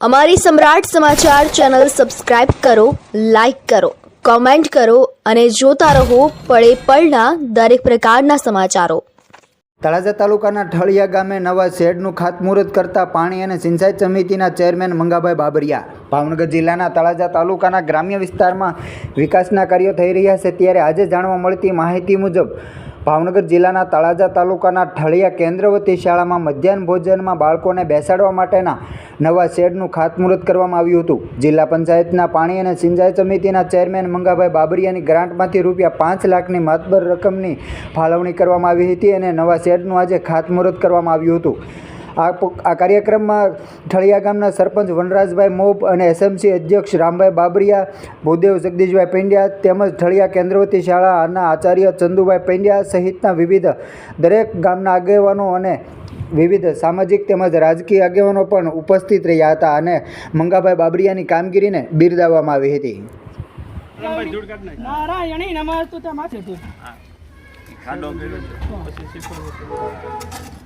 અમારી સમ્રાટ સમાચાર channel subscribe કરો, લાઇક કરો, કોમેન્ટ કરો અને જોતા રહો પળે પળના દરેક પ્રકારના સમાચારો. તળાજા તાલુકાના ઠળિયા ગામે નવા શેડનું ખાતમુહૂર્ત કરતા પાણી અને સિંચાઈ સમિતિના ચેરમેન મંગાભાઈ બાબરિયા. ભાવનગર જિલ્લાના તળાજા તાલુકાના ગ્રામ્ય વિસ્તારમાં વિકાસના કાર્યો થઈ રહ્યા છે, ત્યારે આજે જાણવા મળતી માહિતી મુજબ ભાવનગર જિલ્લાના તળાજા તાલુકાના ઠળિયા કેન્દ્રવતી શાળામાં મધ્યાહન ભોજનમાં બાળકોને બેસાડવા માટેના નવા શેડનું ખાતમુહૂર્ત કરવામાં આવ્યું હતું. જિલ્લા પંચાયતના પાણી અને સિંચાઈ સમિતિના ચેરમેન મંગાભાઈ બાબરિયાની ગ્રાન્ટમાંથી રૂપિયા પાંચ લાખની માતબર રકમની ફાળવણી કરવામાં આવી હતી અને નવા શેડનું આજે ખાતમુહૂર્ત કરવામાં આવ્યું હતું. આ આ કાર્યક્રમમાં ઠળિયા ગામના સરપંચ વનરાજભાઈ મોબ અને એસએમસી અધ્યક્ષ રામભાઈ બાબરિયા ભૂદેવ જગદીશભાઈ પંડ્યા તેમજ ઠળિયા કેન્દ્રવતી શાળાના આચાર્ય ચંદુભાઈ પંડ્યા સહિતના વિવિધ દરેક ગામના આગેવાનો અને વિવિધ સામાજિક તેમજ રાજકીય આગેવાનો પણ ઉપસ્થિત રહ્યા હતા અને મંગાભાઈ બાબરિયાની કામગીરીને બિરદાવવામાં આવી હતી. નારાયણી નમસ્તુ તે માથે તું ખાડો કર્યો પછી શીખવાનું.